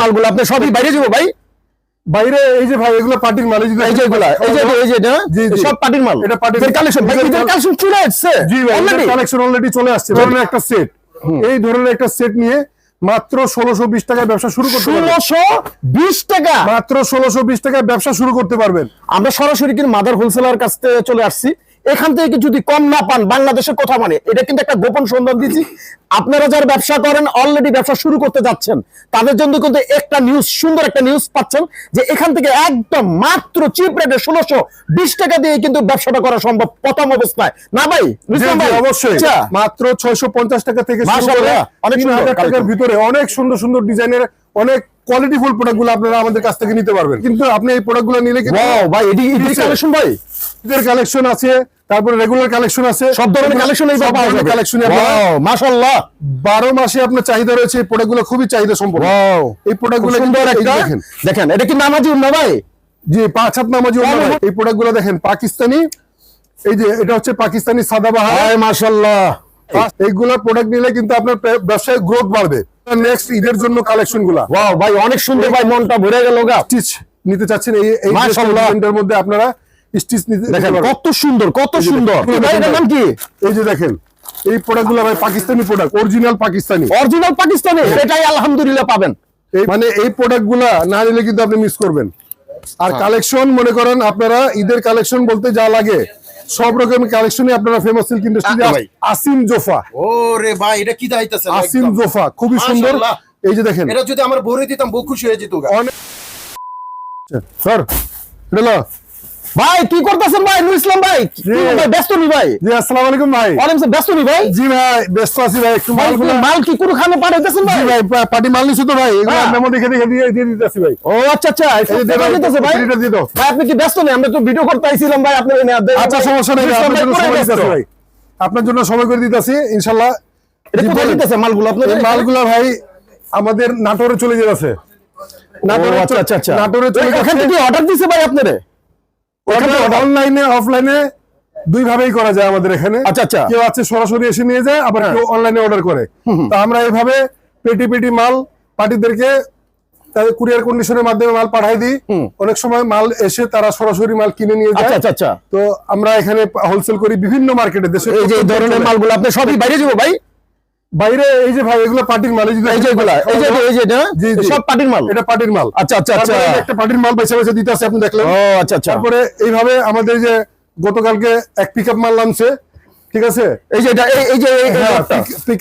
মালগুলো আপনি সবই বাইরে যাব ভাই। বাইরে এই যে ভাই এগুলো পার্টির মাল এই যে এই যে এই যে এই যে এটা। সব পার্টির মাল। এটা পার্টির কালেকশন ভাই ঈদের কালেকশন চলে আসছে জি ভাই? কালেকশন অলরেডি চলে আসছে ধরনের একটা সেট এই ধরনের একটা সেট নিয়ে মাত্র ষোলোশো বিশ টাকায় ব্যবসা শুরু করতে পারবেন। ষোলোশো বিশ টাকা? মাত্র ষোলোশো বিশ টাকায় ব্যবসা শুরু করতে পারবেন। আমরা সরাসরি কিন্তু মাদার হোলসেলার কাছ থেকে চলে আসছি। এখান থেকে যদি কম না পান বাংলাদেশের কথা মানে এটা কিন্তু একটা গোপন সন্ধান দিচ্ছি আপনারা যারা ব্যবসা করেন অলরেডি ব্যবসা শুরু করতে যাচ্ছেন তাদের জন্য কিন্তু একটা নিউজ সুন্দর একটা নিউজ পাচ্ছেন যে এখান থেকে একদম মাত্র চিপ রেটে ষোলোশো বিশ টাকা দিয়ে কিন্তু ব্যবসাটা করা সম্ভব প্রথম অবস্থায়। না ভাই? ভাই? অবশ্যই। আচ্ছা। মাত্র ছয়শো পঞ্চাশ টাকা থেকে টাকার ভিতরে অনেক সুন্দর সুন্দর ডিজাইনের অনেক কোয়ালিটিফুল প্রোডাক্টগুলো আপনারা আমাদের কাছ থেকে নিতে পারবেন। কিন্তু আপনি এই প্রোডাক্টগুলো নিলে কিন্তু Wow, ভাই এটি এটি কালেকশন ভাই। ঈদের কালেকশন আছে তারপরে রেগুলার কালেকশন আছে। সব ধরনের কালেকশন এই সব ধরনের কালেকশন মাশাআল্লাহ। বারো মাসে আপনার চাহিদা রয়েছে এই প্রোডাক্টগুলো খুবই চাহিদা সম্পন্ন। ওয়াও এই প্রোডাক্টগুলো সুন্দর একটা দেখেন। দেখেন এটা কি নামাজি না ভাই? জি পাঁচ হাত নামাজি ওড়না ভাই। এই প্রোডাক্টগুলো দেখেন পাকিস্তানি। এই যে এটা হচ্ছে পাকিস্তানি সাদাবাহার মাশাআল্লাহ। এইগুলা প্রোডাক্ট নিলে কিন্তু আপনার ব্যবসায় গ্রোথ বাড়বে। নেক্সট ঈদের জন্য কালেকশনগুলা। ওয়াও ভাই অনেক সুন্দর ভাই মনটা ভরে গেল গা। স্টিচ নিতে চাচ্ছেন এই এই। ডিজাইনটার মধ্যে আপনারা স্টিচ নিতে দেখেন কত সুন্দর কত যে সুন্দর। এটার নাম কি? এই যে দেখেন এই প্রোডাক্টগুলো ভাই Pakistani product original Pakistani. Original Pakistani এটাই আলহামদুলিল্লাহ পাবেন। মানে এই প্রোডাক্টগুলা না নিলে কিন্তু আপনি মিস করবেন। আর কালেকশন মনে করেন আপনারা ঈদের কালেকশন বলতে যা লাগে সব রকমের কালেকশনই আপনারা ফেমাস সিল্ক ইন্ডাস্ট্রি ভাই। আসিম জোফা। ওরে ভাই এটা কি দাইতাছে আসিম জোফা খুবই সুন্দর। এই যে দেখেন। এটা যদি আমার ভরে দিতাম বহু খুশি হয়ে যেত স্যার ভাই কি করতেছেন ইসলাম ভাই কি ব্যস্ত নি ভাই? জি আসসালামু আলাইকুম ভাই। ওয়ালাইকুম ব্যস্ত নি ভাই? জি ভাই ব্যস্ত আছি ভাই একটু মালগুলো মাল কি কোনো খানে পাঠাইতেছেন ভাই? ভাই পার্টি মাল নিছো তো ভাই এগুলো। মেমো দেখে দেখে দিয়ে দিয়ে দিতেছি ভাই। ও আচ্ছা আচ্ছা এই যে এটা ভাই, দিতেছে ভাই? এটা দিয়ে দাও। ভাই আপনি কি ব্যস্ত নেই? আমরা তো ভিডিও করতে আইছিলাম ভাই আপনি আচ্ছা সমস্যা নেই নুর আপনার জন্য সময়। দিতেছি ভাই। আপনার জন্য সময় করে দিতেছি ইনশাল্লাহ এটা কোথায়। দিতেছে মালগুলো আপনার মালগুলা ভাই আমাদের নাটোরে চলে যেতেছে নাটোরে আচ্ছা আচ্ছা আচ্ছা। নাটোরে চলে যাচ্ছে থেকে অর্ডার দিছে ভাই আপনারে? অনলাইনে অফলাইনে দুই ভাবেই করা যায় আমাদের এখানে। আচ্ছা, আচ্ছা। কেউ আছে সরাসরি এসে নিয়ে যায় আবার হ্যাঁ। কেউ অনলাইনে অর্ডার করে। তো আমরা এইভাবে পেটি পেটি মাল পার্টিদেরকে তাদের কুরিয়ার কন্ডিশনের মাধ্যমে মাল পাঠাই দিই। অনেক সময় মাল এসে তারা সরাসরি মাল কিনে নিয়ে আচ্ছা যায়। আচ্ছা আচ্ছা তো আমরা এখানে হোলসেল করি বিভিন্ন মার্কেটে দেশে এই যে এই ধরনের মালগুলো আপনি সবই বাইরে যাব ভাই? বাইরে এই যে ভাই এগুলো পার্টির মাল এই যে এই যে এই যে এটা। সব পার্টির মাল? এটা পার্টির মাল। আচ্ছা আচ্ছা আচ্ছা। একটা পার্টির মাল বেছে বেছে দিতে আছে আপনি দেখলেন। ও আচ্ছা আচ্ছা। তারপরে এইভাবে আমাদের যে গতকালকে এক পিক আপ মাল নামছে ঠিক আছে? এই যে এটা এই- যে এই- এই হ্যাঁ।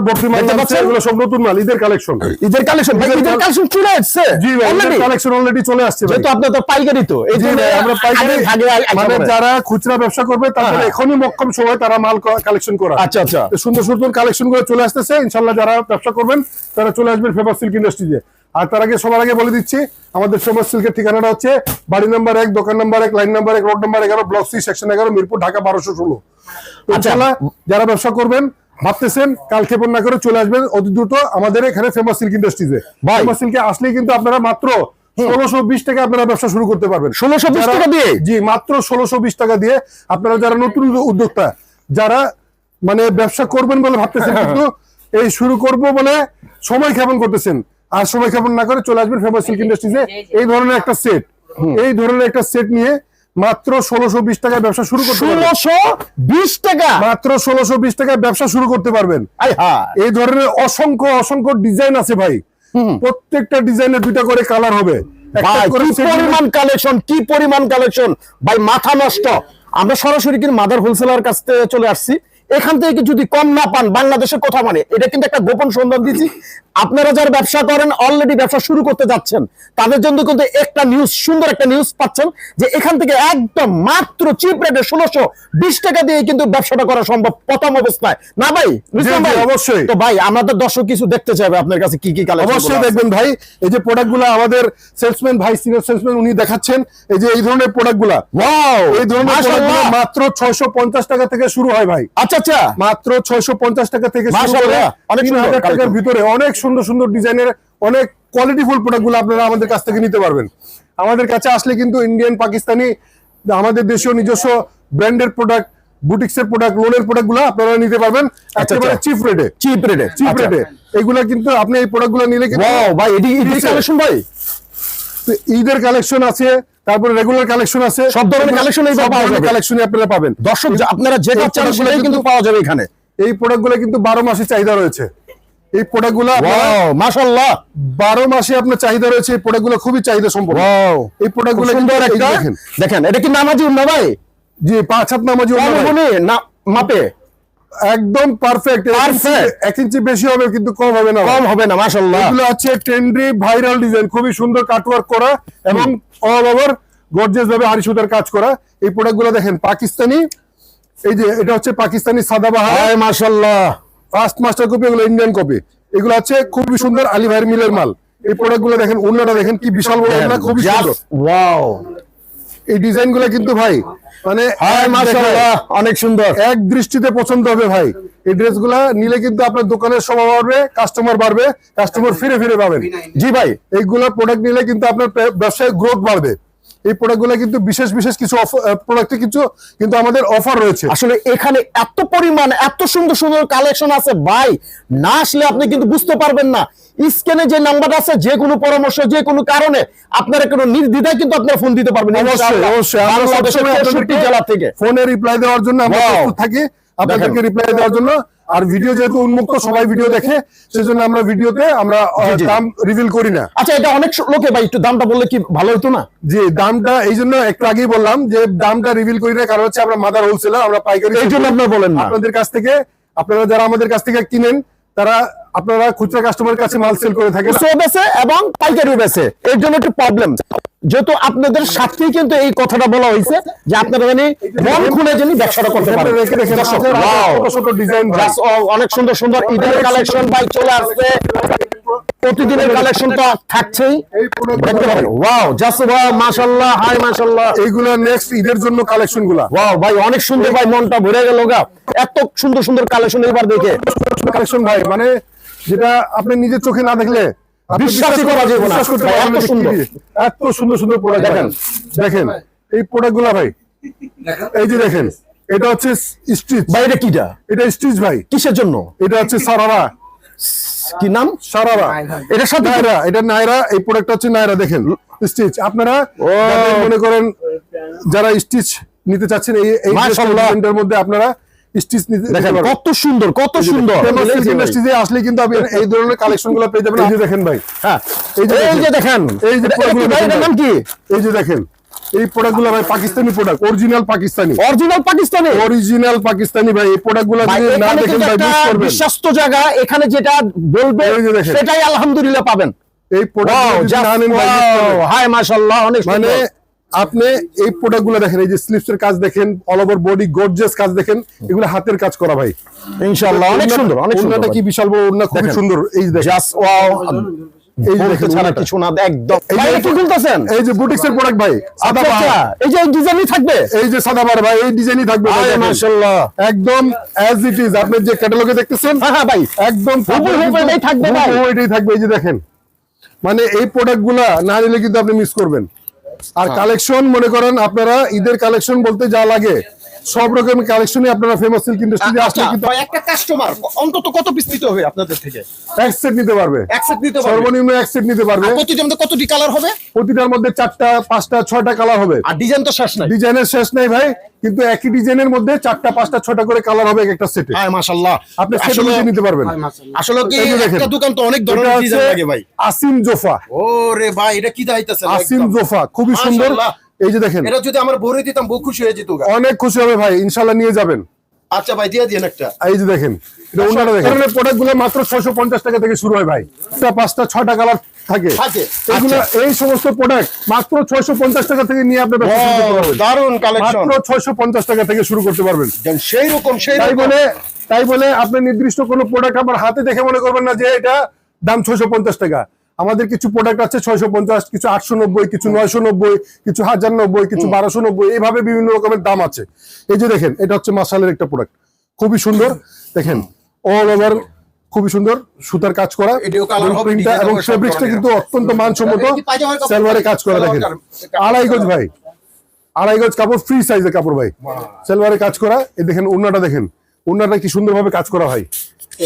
ভর্তি মাল দেখতে এগুলো সব নতুন মাল ঈদের কালেকশন ঈদের কালেকশন ভাই ঈদের কালেকশন চলে আসছে। জি ভাই ঈদের কালেকশন অলরেডি চলে আসছে ভাই। যেহেতু আপনার তো পাইকারি তো এই যে আমরা পাইকারি আগে- মানে যারা খুচরা ব্যবসা করবে তাদের হ্যাঁ। এখনই মক্কম সময় তারা মাল কালেকশন করা আচ্ছা আচ্ছা। সুন্দর সুন্দর কালেকশন করে চলে আসতেছে ইনশাল্লাহ যারা ব্যবসা করবেন তারা চলে আসবেন ফেমাস সিল্ক ইন্ডাস্ট্রিতে আর তার আগে সবার আগে বলে দিচ্ছি আমাদের ফেমাস সিল্কের ঠিকানাটা হচ্ছে বাড়ি নাম্বার এক দোকান নাম্বার এক লাইন নাম্বার এক রোড নাম্বার এগারো ব্লক সি সেকশন এগারো মিরপুর ঢাকা বারোশো ষোলো। আচ্ছা। ইনশাল্লাহ যারা ব্যবসা করবেন ভাবতেছেন কাল ক্ষেপণ না করে চলে আসবেন অতি দ্রুত আমাদের এখানে ফেমাস সিল্ক ইন্ডাস্ট্রিতে ফেমাস সিল্কে আসলেই কিন্তু আপনারা মাত্র ষোলোশো বিশ টাকা আপনারা ব্যবসা শুরু করতে পারবেন। 1620 যারা- টাকা দিয়ে? জি মাত্র ষোলোশো বিশ টাকা দিয়ে আপনারা যারা নতুন উদ্যোক্তা যারা মানে ব্যবসা করবেন বলে ভাবতেছেন কিন্তু এই শুরু করব বলে সময় ক্ষেপণ করতেছেন আর সময় ক্ষেপণ না করে চলে আসবেন ফেমাস সিল্ক ইন্ডাস্ট্রিজে এই ধরনের একটা সেট এই ধরনের একটা সেট নিয়ে মাত্র ষোলোশো বিশ টাকায় ব্যবসা শুরু করতে ষোলোশো বিশ টাকা? মাত্র ষোলোশো বিশ টাকায় ব্যবসা শুরু করতে পারবেন। হ্যাঁ। এই ধরনের অসংখ্য অসংখ্য ডিজাইন আছে ভাই। প্রত্যেকটা ডিজাইনের দুইটা করে কালার হবে। পরিমাণ কালেকশন কি পরিমাণ কালেকশন ভাই মাথা নষ্ট। আমরা সরাসরি কিন্তু মাদার হোলসেলার কাছ থেকে চলে আসছি। এখান থেকে যদি কম না পান বাংলাদেশের কথা মানে? এটা কিন্তু একটা গোপন সন্ধান দিচ্ছি আপনারা যারা ব্যবসা করেন অলরেডি ব্যবসা শুরু করতে যাচ্ছেন তাদের জন্য কিন্তু একটা নিউজ সুন্দর একটা নিউজ পাচ্ছেন যে এখান থেকে একদম মাত্র চিপ রেটে ষোলোশো বিশ টাকা দিয়ে কিন্তু ব্যবসাটা করা সম্ভব প্রথম অবস্থায়। না ভাই? ভাই অবশ্যই। তো ভাই আমাদের দর্শক কিছু দেখতে চাইবে আপনার কাছে কি কি কালেকশন অবশ্যই দেখবেন ভাই এই যে প্রোডাক্টগুলা আমাদের সেলসম্যান ভাই সিনিয়র সেলসম্যান উনি দেখাচ্ছেন এই যে এই ধরনের প্রোডাক্টগুলা। ওয়াও এই ধরনের মাত্র ছয়শো পঞ্চাশ টাকা থেকে শুরু হয় ভাই। আচ্ছা আচ্ছা। মাত্র টাকা থেকে অনেক সুন্দর টাকার ভিতরে অনেক সুন্দর সুন্দর ডিজাইনের অনেক কোয়ালিটিফুল প্রোডাক্টগুলো আপনারা আমাদের কাছ থেকে নিতে পারবেন। আমাদের কাছে আসলে কিন্তু ইন্ডিয়ান পাকিস্তানি আমাদের দেশীয় নিজস্ব ব্র্যান্ডের প্রোডাক্ট বুটিক্সের প্রোডাক্ট লোনের প্রোডাক্টগুলো আপনারা নিতে পারবেন। একেবারে আচ্ছা। চিপ রেটে চিপ রেটে চিপ রেটে এগুলা কিন্তু আপনি এই প্রোডাক্টগুলো নিলে কিন্তু ভাই এটি। কালেকশন ভাই? ঈদের কালেকশন আছে তারপরে রেগুলার কালেকশন আছে। সব ধরনের কালেকশন এই পাওয়া যাবে। কালেকশনে আপনারা পাবেন। দর্শক আপনারা এই চান সেটাই কিন্তু পাওয়া যাবে এখানে। এই প্রোডাক্টগুলো কিন্তু বারো মাসে চাহিদা রয়েছে। এই প্রোডাক্টগুলো ওয়াও মাশাআল্লাহ। বারো মাসে আপনার চাহিদা রয়েছে এই প্রোডাক্টগুলো খুবই চাহিদা সম্পন্ন। এই প্রোডাক্ট খুবগুলো সুন্দর একটা দেখেন। দেখেন এটা কি নামাজি ভাই? জি পাঁচ হাত নামাজি না মাপে। একদম পারফেক্ট। এক ইঞ্চি বেশি হবে কিন্তু কম হবে না কম হবে না মাশাআল্লাহ। এগুলো হচ্ছে ট্রেন্ডি ভাইরাল ডিজাইন খুবই সুন্দর কাটওয়ার্ক করা এবং অল ওভার গর্জিয়াস ভাবে আড়ি সুতার কাজ করা। এই প্রোডাক্টগুলো দেখেন পাকিস্তানি। এই যে এটা হচ্ছে পাকিস্তানি সাদাবাহার হায় মাশাআল্লাহ। ফার্স্ট মাস্টার কপি এগুলো ইন্ডিয়ান কপি এগুলো হচ্ছে খুবই সুন্দর আলী ভাইয়ের মিলের মাল। এই প্রোডাক্টগুলো দেখেন অন্যটা দেখেন কি বিশাল বড় খুবই সুন্দর। ওয়াও এই ডিজাইনগুলো কিন্তু ভাই মানে হায় অনেক সুন্দর। এক দৃষ্টিতে পছন্দ হবে ভাই। এই ড্রেসগুলা নিলে কিন্তু আপনার দোকানের সময় বাড়বে কাস্টমার বাড়বে কাস্টমার ফিরে ফিরে পাবেন। জি ভাই এইগুলা প্রোডাক্ট নিলে কিন্তু আপনার ব্যবসায় গ্রোথ বাড়বে। এই প্রোডাক্টগুলো কিন্তু বিশেষ বিশেষ কিছু প্রোডাক্টে কিছু কিন্তু আমাদের অফার রয়েছে। আসলে এখানে এত পরিমাণ এত সুন্দর সুন্দর কালেকশন আছে ভাই। না আসলে আপনি কিন্তু বুঝতে পারবেন না। স্ক্যানে যে নাম্বার আছে যে কোনো পরামর্শ যে কোনো কারণে আপনারা কোনো নির্দ্বিধায় কিন্তু আপনারা ফোন দিতে পারবেন অবশ্যই অবশ্যই। আমরা সবসময় 63 আপনাদেরকে জেলা থেকে। ফোনে রিপ্লাই দেওয়ার জন্য আমরা প্রস্তুত থাকি। আপনাদেরকে রিপ্লাই দেওয়ার জন্য আর ভিডিও যেহেতু উন্মুক্ত সবাই ভিডিও দেখে সেজন্য আমরা ভিডিওতে আমরা জি, জি। দাম রিভিল করি না। আচ্ছা এটা অনেক লোকে ভাই একটু দামটা বললে কি ভালো হতো না? যে দামটা এই জন্য একটু আগেই বললাম যে দামটা রিভিল করি না কারণ হচ্ছে আমরা মাদার হোলসেলার আমরা পাইকারি এই জন্য আপনারা বলেন না। আপনাদের কাছ থেকে আপনারা যারা আমাদের কাছ থেকে কিনেন তারা আপনারা খুচরা কাস্টমারের কাছে মাল সেল করে থাকেন। বেচে এবং পাইকারি বেচে। এর জন্য একটু প্রবলেম যেহেতু আপনাদের সাথেই কিন্তু এই কথাটা বলা হয়েছে যে আপনারা জানি মন খুলে জানি ব্যবসাটা করতে পারেন। oh, অনেক সুন্দর সুন্দর ঈদের কালেকশন ভাই চলে আসছে। প্রতিদিনের কালেকশন তো থাকছেই। ওয়াও জাস্ট ওয়াও মাশাআল্লাহ হাই মাশাআল্লাহ। এইগুলা নেক্সট ঈদের জন্য কালেকশনগুলা। ওয়াও ভাই অনেক সুন্দর ভাই মনটা ভরে গেল গা। এত সুন্দর সুন্দর কালেকশন এবার দেখে। কালেকশন ভাই মানে যেটা আপনি নিজের চোখে না দেখলে বিশ্বাসই করা যাবে না। এত সুন্দর। এত সুন্দর সুন্দর প্রোডাক্ট দেখেন। দেখেন এই প্রোডাক্টগুলা ভাই। এই যে দেখেন এটা হচ্ছে স্টিচ ভাই এটা কিটা? এটা স্টিচ ভাই। কিসের জন্য? এটা হচ্ছে সারারা কি নাম? সারারা এটার সাথে নায়রা এটা নায়রা এই প্রোডাক্টটা হচ্ছে নায়রা দেখেন স্টিচ আপনারা মনে করেন যারা স্টিচ নিতে চাচ্ছেন এই এই মধ্যে আপনারা স্টিচ নিতে নিতে দেখেন পারবেন। কত সুন্দর কত সুন্দর। Famous এই যে ভাই। industry-তে আসলে কিন্তু আপনি এই ধরনের কালেকশন পেয়ে যাবেন। এই যে দেখেন ভাই। হ্যাঁ এই যে এই যে দেখেন। এই যে এটা- এটা কি product ভাই, গুলো এটার নাম কি? এই যে দেখেন। এই প্রোডাক্ট ভাই Pakistani product original Pakistani. Original Pakistani? Original Pakistani ভাই এই প্রোডাক্ট যদি না এখানে দেখেন ভাই মিস করবেন। বিশ্বস্ত জায়গা এখানে যেটা বলবে। সেটাই আলহামদুলিল্লাহ পাবেন। এই প্রোডাক্ট যদি না নেন ভাই মাশাআল্লাহ অনেক মানে। আপনি এই প্রোডাক্টগুলো দেখেন এই যে স্লিপস এর কাজ দেখেন অল ওভার বডি গর্জিয়াস কাজ দেখেন এগুলো হাতের কাজ করা ভাই। ইনশাআল্লাহ অনেক সুন্দর অনেক সুন্দর ওড়নাটা কি বিশাল বড় ওড়না দেখেন। সুন্দর এই যে দেখেন। জাস্ট ওয়াও এই যে দেখেন ছাড়া কিছু না একদম। ভাই, যে- এটা কি খুলতেছেন? এই যে বুটিক্স এর প্রোডাক্ট ভাই সাদা আচ্ছা, আচ্ছা, পাহাড় এই যে ডিজাইনই থাকবে? এই যে সাদা পাহাড় ভাই এই ডিজাইনই থাকবে ভাই, মাশাআল্লাহ। একদম অ্যাজ ইট ইজ আপনি যে ক্যাটালগে দেখতেছেন হ্যাঁ হ্যাঁ ভাই। একদম হুবহু এটাই থাকবে ভাই। এটাই থাকবে এই যে দেখেন। মানে এই প্রোডাক্টগুলা না নিলে কিন্তু আপনি মিস করবেন। আর হ্যাঁ। কালেকশন মনে করেন আপনারা ঈদের কালেকশন বলতে যা লাগে সব রকমের কালেকশনই আপনারা ফেমাস সিল্ক ইন্ডাস্ট্রিতে আসলে কিন্তু একটা কাস্টমার অন্তত কত পিস নিতে হবে আপনাদের থেকে? এক সেট নিতে পারবে। এক সেট নিতে পারবে? সর্বনিম্ন এক সেট নিতে পারবে। প্রতিটার মধ্যে কতটি কালার হবে? প্রতিটার মধ্যে চারটা পাঁচটা ছয়টা কালার হবে। আর ডিজাইন তো শেষ নাই। ডিজাইনের শেষ নাই ভাই কিন্তু একই ডিজাইনের মধ্যে চারটা পাঁচটা ছয়টা করে কালার হবে একটা সেটে হায় মাশাআল্লাহ। আপনি সেট আসলে নিতে পারবেন। আসলে কি। একটা দোকান তো অনেক ধরনের ডিজাইন লাগে ভাই। আসিম জোফা। ওরে ভাই এটা কি দাইতেছে আসিম জোফা খুবই সুন্দর। এই যে দেখেন। এটা যদি আমার ভরে দিতাম বহু খুশি হয়ে যেত অনেক খুশি হবে ভাই ইনশাল্লাহ নিয়ে যাবেন। আচ্ছা ভাই দিয়ে দিন একটা। এই যে দেখেন এটা অন্যটা দেখেন। প্রোডাক্টগুলো মাত্র ছয়শো পঞ্চাশ টাকা থেকে শুরু হয় ভাই। একটা পাঁচটা ছয়টা কালার থাকে। থাকে। এগুলো আচ্ছা। এই সমস্ত প্রোডাক্ট মাত্র ছয়শো পঞ্চাশ টাকা থেকে নিয়ে আপনি ব্যবসা করতে পারবেন। দারুণ কালেকশন মাত্র ছয়শো পঞ্চাশ টাকা থেকে শুরু করতে পারবেন। সেই রকম সেই তাই বলে তাই বলে আপনি নির্দিষ্ট কোনো প্রোডাক্ট আমার হাতে দেখে মনে করবেন না যে এটা দাম ছয়শো পঞ্চাশ টাকা। আমাদের কিছু প্রোডাক্ট আছে ছয়শো পঞ্চাশ কিছু আটশো নব্বই কিছু নয়শো নব্বই কিছু হাজার নব্বই কিছু বারোশো নব্বই এইভাবে বিভিন্ন রকমের দাম আছে। এই যে দেখেন এটা হচ্ছে মাসালের একটা প্রোডাক্ট খুবই সুন্দর। দেখেন অল ওভার খুবই সুন্দর। সুতার কাজ করা প্রিন্টটা এবং ফেব্রিক্সটা কিন্তু অত্যন্ত মানসম্মত? সালোয়ারে কাজ করা দেখেন। সালোয়ার আড়াই গজ ভাই। আড়াই গজ কাপড় ফ্রি সাইজের কাপড় ভাই। সেলভারে কাজ করা এই দেখেন ওন্নাটা দেখেন। ওন্নাটা কি সুন্দরভাবে কাজ করা হয়?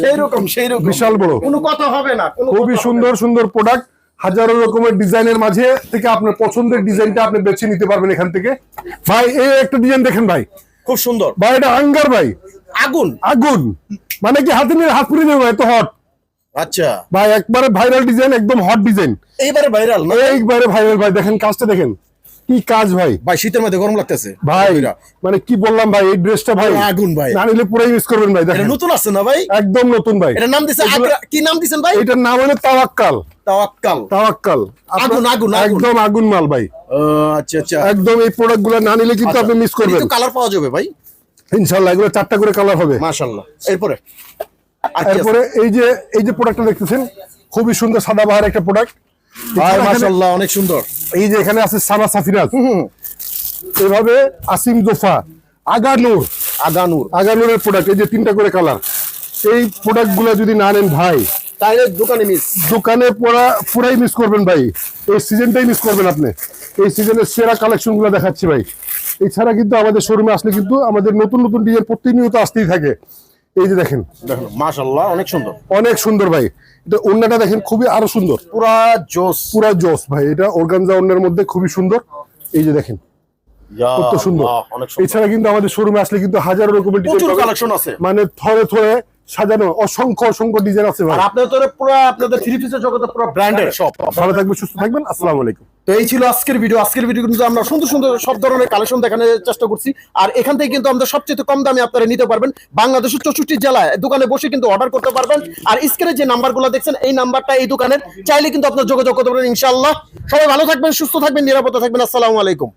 সেই রকম সেই রকম বিশাল বড়। কোনো কথা হবে না খুবই সুন্দর সুন্দর প্রোডাক্ট হাজারো রকমের ডিজাইনের মাঝে থেকে আপনার পছন্দের ডিজাইনটা আপনি বেছে নিতে পারবেন এখান থেকে। ভাই এই একটা ডিজাইন দেখেন ভাই। খুব সুন্দর। ভাই এটা আঙ্গার ভাই। আগুন। আগুন। মানে কি হাতে নিয়ে হাত পুড়ে দেবো এত হট আচ্ছা। ভাই একবারে ভাইরাল ডিজাইন একদম হট ডিজাইন। এইবারে ভাইরাল না এইবারে ভাইরাল ভাই দেখেন কাজটা দেখেন। কি কাজ ভাই? ভাই শীতের মধ্যে গরম লাগতেছে। ভাই মানে কি বললাম ভাই এই ড্রেসটা ভাই আগুন ভাই। না নিলে পুরাই মিস করবেন ভাই এটা দেখেন। নতুন আছে না ভাই? একদম নতুন ভাই। এটা নাম দিছে আগ্রা- কি নাম দিছেন ভাই? এটার নাম হলো তাওয়াক্কাল। তাওয়াক্কাল। তাওয়াক্কাল। আগুন, আগুন। একদম আগুন মাল ভাই। আচ্ছা আচ্ছা। একদম এই প্রোডাক্টগুলো না নিলে কিন্তু আপনি মিস করবেন। কালার পাওয়া যাবে ভাই। ইনশাল্লাহ এগুলো চারটা করে কালার হবে। মাশাআল্লাহ। এরপরে? এরপরে এই যে এই যে প্রোডাক্টটা দেখতেছেন খুবই সুন্দর সাদা বাহার একটা প্রোডাক্ট ভাই মাশাআল্লাহ অনেক সুন্দর। এই যে এখানে আছে সানা সাফিরাজ। এভাবে আসিম জোফা আগানুর। আগানুর। আগানুরের প্রোডাক্ট এই যে তিনটা করে কালার এই প্রোডাক্টগুলো যদি না নেন ভাই তাইলে দোকানে মিস দোকানে পড়া পুরাই মিস করবেন ভাই। এই সিজনটাই মিস করবেন আপনি। এই সিজনের সেরা কালেকশনগুলো দেখাচ্ছি ভাই। এছাড়া কিন্তু আমাদের শোরুমে আসলে কিন্তু আমাদের নতুন নতুন ডিজাইন প্রতিনিয়ত আসতেই থাকে। এই যে দেখেন। দেখুন মাশাআল্লাহ অনেক সুন্দর। অনেক সুন্দর ভাই। অন্যটা দেখেন খুবই আরও সুন্দর। পুরা জোস। পুরা জোস ভাই এটা অর্গানজা অন্যের মধ্যে খুবই সুন্দর। এই যে দেখেন কত সুন্দর। এছাড়া কিন্তু আমাদের শোরুমে আসলে কিন্তু হাজারো রকমের কালেকশন আছে। মানে থরে থরে সাজানো অসংখ্য অসংখ্য ডিজাইন আছে ভাই। আপনাদের পুরো আপনাদের থ্রি পিসের জগতে পুরো ব্র্যান্ডেড সব ভালো থাকবেন সুস্থ থাকবেন আসসালামু আলাইকুম। তো এই ছিল আজকের ভিডিও আজকের ভিডিও কিন্তু আমরা সুন্দর সুন্দর সব ধরনের কালেকশন দেখানোর চেষ্টা করছি। আর এখান থেকে কিন্তু আমরা সবচেয়ে কম দামে আপনারা নিতে পারবেন। বাংলাদেশের চৌষট্টি জেলায় দোকানে বসে কিন্তু অর্ডার করতে পারবেন। আর স্ক্রিনে যে নাম্বারগুলো দেখছেন এই নাম্বারটা এই দোকানের। চাইলে কিন্তু আপনার যোগাযোগ করতে পারবেন ইনশাল্লাহ সবাই ভালো থাকবেন সুস্থ থাকবেন নিরাপদে থাকবেন। আসসালামু আলাইকুম।